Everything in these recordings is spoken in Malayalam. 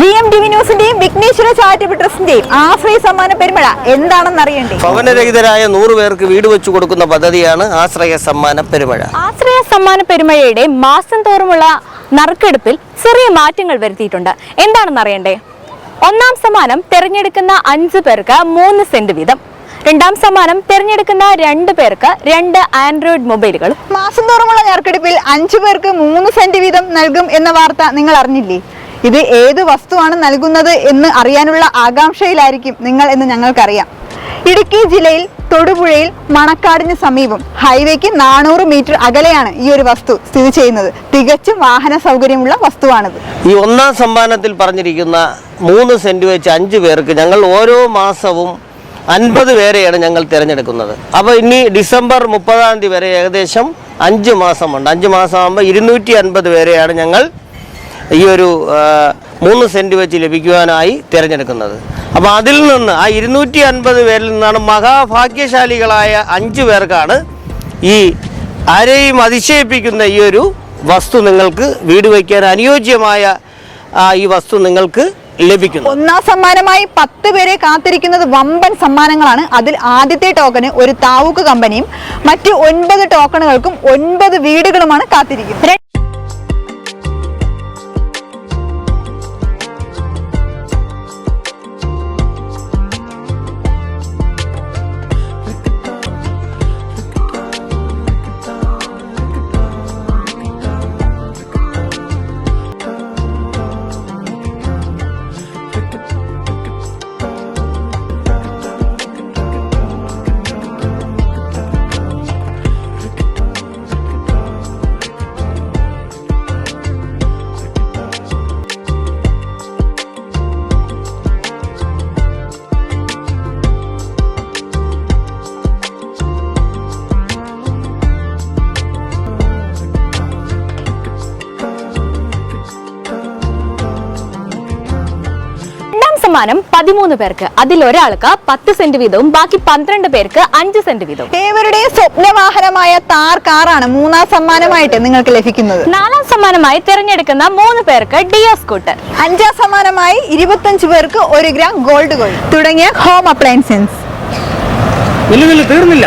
വി എം ടി വി ന്യൂസിന്റെയും വിഘ്നേശ്വര ചാരിറ്റബിൾ ട്രസ്റ്റിന്റെയും ആശ്രയ സമ്മാന പെരുമഴ എന്താണെന്ന് അറിയണ്ടേ? ഭവനരഹിതരായ നൂറ് പേർക്ക് വീട് വെച്ചു കൊടുക്കുന്ന പദ്ധതിയാണ് ആശ്രയ സമ്മാന പെരുമഴ. ആശ്രയ സമ്മാന പെരുമഴയുടെ മാസം തോറുമുള്ള നറുക്കെടുപ്പിൽ ചെറിയ മാറ്റങ്ങൾ വരുത്തിയിട്ടുണ്ട്. എന്താണെന്ന് അറിയണ്ടേ? ഒന്നാം സമ്മാനം തിരഞ്ഞെടുക്കുന്ന അഞ്ച് പേർക്ക് മൂന്ന് സെന്റ് വീതം. രണ്ടാം സമ്മാനം തിരഞ്ഞെടുക്കുന്ന രണ്ട് പേർക്ക് രണ്ട് ആൻഡ്രോയിഡ് മൊബൈലുകളും. മാസം തോറുമുള്ള നറുക്കെടുപ്പിൽ അഞ്ചു പേർക്ക് മൂന്ന് സെന്റ് വീതം നൽകും എന്ന വാർത്ത നിങ്ങൾ അറിഞ്ഞില്ലേ? ഇത് ഏത് വസ്തുവാണ് നൽകുന്നത് എന്ന് അറിയാനുള്ള ആകാംക്ഷയിലായിരിക്കും നിങ്ങൾ എന്ന് ഞങ്ങൾക്കറിയാം. ഇടുക്കി ജില്ലയിൽ തൊടുപുഴയിൽ മണക്കാടിന് സമീപം ഹൈവേക്ക് നാനൂറ് മീറ്റർ അകലെയാണ് ഈ ഒരു വസ്തു സ്ഥിതി ചെയ്യുന്നത്. തികച്ചും വാഹന സൗകര്യമുള്ള വസ്തുവാണിത്. ഈ ഒന്നാം സമ്മാനത്തിൽ പറഞ്ഞിരിക്കുന്ന മൂന്ന് സെന്റ് വെച്ച് അഞ്ച് പേർക്ക് ഞങ്ങൾ ഓരോ മാസവും അൻപത് പേരെയാണ് ഞങ്ങൾ തിരഞ്ഞെടുക്കുന്നത്. അപ്പോൾ ഇനി ഡിസംബർ മുപ്പതാം തീയതി വരെ ഏകദേശം അഞ്ച് മാസമുണ്ട്. അഞ്ച് മാസം ആകുമ്പോൾ ഇരുന്നൂറ്റി അൻപത് പേരെയാണ് ഞങ്ങൾ ഈ ഒരു മൂന്ന് സെന്റ് വെച്ച് ലഭിക്കുവാനായി തിരഞ്ഞെടുക്കുന്നത്. അപ്പോൾ അതിൽ നിന്ന് ആ ഇരുന്നൂറ്റി അൻപത് പേരിൽ നിന്നാണ് മഹാഭാഗ്യശാലികളായ അഞ്ച് പേർക്കാണ് ഈ ആരെയും അതിശയിപ്പിക്കുന്ന ഈ ഒരു വസ്തു നിങ്ങൾക്ക് വീട് വയ്ക്കാൻ അനുയോജ്യമായ ഈ വസ്തു നിങ്ങൾക്ക് ലഭിക്കുന്നു ഒന്നാം സമ്മാനമായി പത്ത് പേരെ കാത്തിരിക്കുന്നത് വമ്പൻ സമ്മാനങ്ങളാണ്. അതിൽ ആദ്യത്തെ ടോക്കന് ഒരു താവൂക്ക് കമ്പനിയും മറ്റ് ഒൻപത് ടോക്കണുകൾക്കും ഒൻപത് വീടുകളുമാണ് കാത്തിരിക്കുന്നത്. സമ്മാനം പതിമൂന്ന് പേർക്ക്. അതിൽ ഒരാൾക്ക് പത്ത് സെന്റ് വീതവും ബാക്കി പന്ത്രണ്ട് പേർക്ക് അഞ്ച് സെന്റ് വീതവും. ഏവരുടെയും സ്വപ്നവാഹനമായ താർ കാറാണ് മൂന്നാം സമ്മാനമായിട്ട് നിങ്ങൾക്ക് ലഭിക്കുന്നത്? നാലാം സമ്മാനമായി തിരഞ്ഞെടുക്കുന്ന മൂന്ന് പേർക്ക് ഡിയോ സ്കൂട്ടർ. അഞ്ചാം സമ്മാനമായി ഇരുപത്തഞ്ച് പേർക്ക് ഒരു ഗ്രാം ഗോൾഡ് ഗോൾഡ് തുടങ്ങിയ ഹോം അപ്ലയൻസൻസ് തീർന്നില്ല.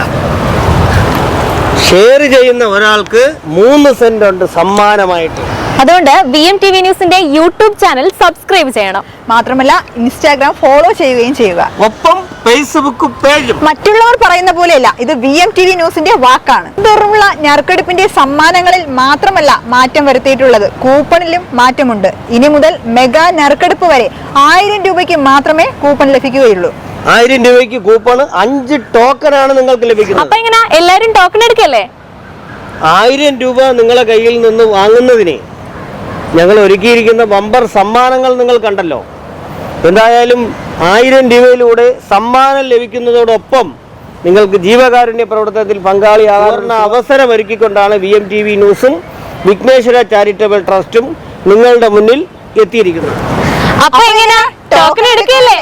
ഷെയർ ചെയ്യുന്ന ഒരാൾക്ക് മൂന്ന് സെന്റ് ഉണ്ട് സമ്മാനമായിട്ട്. അതുകൊണ്ട് വി എം ടി വി ന്യൂസിന്റെ യൂട്യൂബ് ചാനൽ സബ്സ്ക്രൈബ് ചെയ്യണം. മാത്രമല്ല ഇൻസ്റ്റാഗ്രാം ഫോളോ ചെയ്യുകയും ചെയ്യുക. ഒപ്പം ഫേസ്ബുക്ക് പേജും മറ്റുള്ളവർ പറയുന്ന പോലെയല്ല ഇത് വി എം ടി വി ന്യൂസിന്റെ വാക്കാണ്. തുടർന്നുള്ള ഞെറുക്കെടുപ്പിന്റെ സമ്മാനങ്ങളിൽ മാത്രമല്ല മാറ്റം വരുത്തിയിട്ടുള്ളത്. കൂപ്പണിലും മാറ്റമുണ്ട്. ഇനി മുതൽ മെഗാ ഞെറുക്കെടുപ്പ് വരെ ആയിരം രൂപയ്ക്ക് മാത്രമേ കൂപ്പൺ ലഭിക്കുകയുള്ളൂ. ആയിരം രൂപയ്ക്ക് കൂപ്പണ്. അഞ്ച് ടോക്കൺ ആണ് നിങ്ങൾക്ക് ലഭിക്കുന്നത്. അപ്പൊ എല്ലാരും ടോക്കൺ എടുക്കല്ലേ? ആയിരം രൂപ നിങ്ങളെ കയ്യിൽ നിന്ന് വാങ്ങുന്നതിന് ഞങ്ങൾ ഒരുക്കിയിരിക്കുന്ന ബമ്പർ സമ്മാനങ്ങൾ നിങ്ങൾ കണ്ടല്ലോ. എന്തായാലും ആയിരം രൂപയിലൂടെ സമ്മാനം ലഭിക്കുന്നതോടൊപ്പം നിങ്ങൾക്ക് ജീവകാരുണ്യ പ്രവർത്തനത്തിൽ പങ്കാളിയാകാറുന്ന അവസരം ഒരുക്കിക്കൊണ്ടാണ് വി എം ടി വി ന്യൂസും വിഘ്നേശ്വര ചാരിറ്റബിൾ ട്രസ്റ്റും നിങ്ങളുടെ മുന്നിൽ എത്തിയിരിക്കുന്നത്. അപ്പൊ എങ്ങനെ ടോക്കൺ എടുക്കല്ലേ?